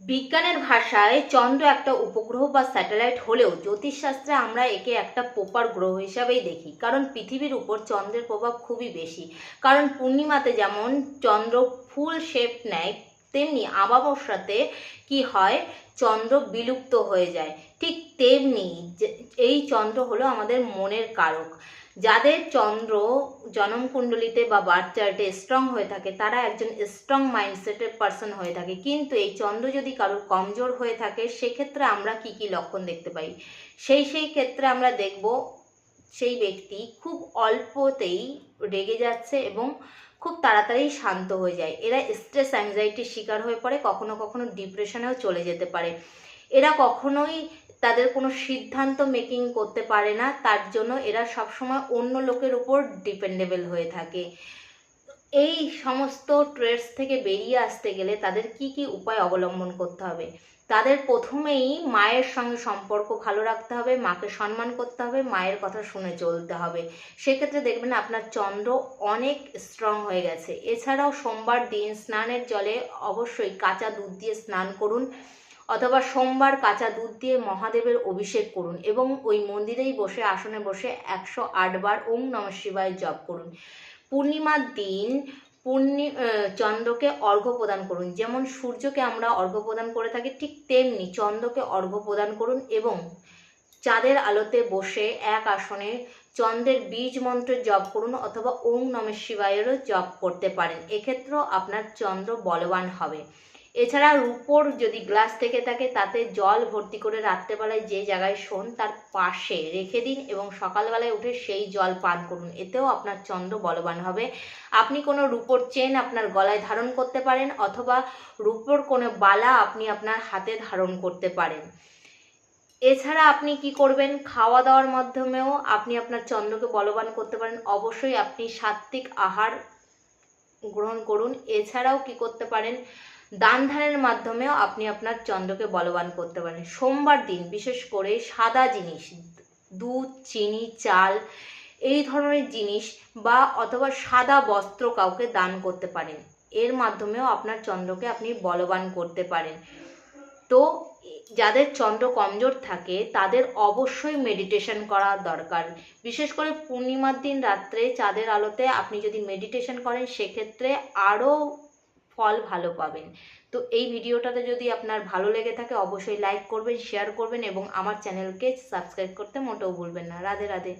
বিজ্ঞানের ভাষায় চন্দ্র একটা উপগ্রহ বা স্যাটেলাইট হলেও জ্যোতিষশাস্ত্রে আমরা একে একটা প্রপার গ্রহ হিসাবেই দেখি। কারণ পৃথিবীর উপর চন্দ্রের প্রভাব খুবই বেশি। কারণ পূর্ণিমাতে যেমন চন্দ্র ফুল শেপ নেয়, তেমনি আমাবস্যাতে কি হয়? চন্দ্র বিলুপ্ত হয়ে যায়। ঠিক তেমনি এই চন্দ্র হলো আমাদের মনের কারক। যাদের চন্দ্র জনমকুণ্ডলিতে বা বার্থ চার্টে স্ট্রং হয়ে থাকে, তারা একজন স্ট্রং মাইন্ডসেটের পার্সন হয়ে থাকে। কিন্তু এই চন্দ্র যদি কারোর কমজোর হয়ে থাকে, সেক্ষেত্রে আমরা কি কি লক্ষণ দেখতে পাই? সেই সেই ক্ষেত্রে আমরা দেখব সেই ব্যক্তি খুব অল্পতেই রেগে যাচ্ছে এবং খুব তাড়াতাড়ি শান্ত হয়ে যায়। এরা স্ট্রেস অ্যাংজাইটির শিকার হয়ে পড়ে, কখনো কখনো ডিপ্রেশনেও চলে যেতে পারে। এরা কখনোই তাদের কোনো সিদ্ধান্ত মেকিং করতে পারে না, তার জন্য এরা সবসময় অন্য লোকের উপর ডিপেন্ডেবল হয়ে থাকে। এই সমস্ত ট্রেডস থেকে বেরিয়ে আসতে গেলে তাদের কি কি উপায় অবলম্বন করতে হবে? তাদের প্রথমেই মায়ের সঙ্গে সম্পর্ক ভালো রাখতে হবে, মাকে সম্মান করতে হবে, মায়ের কথা শুনে চলতে হবে। সেক্ষেত্রে দেখবেন আপনার চন্দ্র অনেক স্ট্রং হয়ে গেছে। এছাড়াও সোমবার দিন স্নানের জলে অবশ্যই কাঁচা দুধ দিয়ে স্নান করুন। অথবা সোমবার কাঁচা দুধ দিয়ে মহাদেবের অভিষেক করুন এবং ওই মন্দিরেই বসে, আসনে বসে একশো আটবার ওম নম শিবায় জপ করুন। পূর্ণিমার দিন পূর্ণি চন্দ্রকে অর্ঘ্য প্রদান করুন। যেমন সূর্যকে আমরা অর্ঘ্য প্রদান করে থাকি, ঠিক তেমনি চন্দ্রকে অর্ঘ্য প্রদান করুন এবং চাঁদের আলোতে বসে এক আসনে চন্দ্রের বীজ মন্ত্র জপ করুন অথবা ওম নমঃ শিবায়েরও জপ করতে পারেন। এক্ষেত্রেও আপনার চন্দ্র বলবান হবে। এছাড়া রূপোর যদি গ্লাস থেকে থাকে, তাতে জল ভর্তি করে রাত্রেবেলায় যে জায়গায় শোন, তার পাশে রেখে দিন এবং সকালবেলায় উঠে সেই জল পান করুন। এতেও আপনার চন্দ্র বলবান হবে। আপনি কোনো রূপোর চেন আপনার গলায় ধারণ করতে পারেন অথবা রূপোর কোনো বালা আপনি আপনার হাতে ধারণ করতে পারেন। এছাড়া আপনি কি করবেন? খাওয়া দাওয়ার মাধ্যমেও আপনি আপনার চন্দ্রকে বলবান করতে পারেন। অবশ্যই আপনি সাত্ত্বিক আহার গ্রহণ করুন। এছাড়াও কি করতে পারেন? দান ধ্যানের মাধ্যমেও আপনি আপনার চন্দ্রকে বলবান করতে পারেন। সোমবার দিন বিশেষ করে সাদা জিনিস, দুধ, চিনি, চাল, এই ধরনের জিনিস বা অথবা সাদা বস্ত্র কাউকে দান করতে পারেন। এর মাধ্যমেও আপনার চন্দ্রকে আপনি বলবান করতে পারেন। তো যাদের চন্দ্র কমজোর থাকে, তাদের অবশ্যই মেডিটেশন করা দরকার। বিশেষ করে পূর্ণিমার দিন রাত্রে চাঁদের আলোতে আপনি যদি মেডিটেশন করেন, সেক্ষেত্রে আরও ফল ভালো পাবেন। তো এই ভিডিওটাতে যদি আপনার ভালো লেগে থাকে, অবশ্যই লাইক করবেন শেয়ার করবেন এবং আমার চ্যানেলকে সাবস্ক্রাইব করতে মোটেও ভুলবেন না। রাধে রাধে।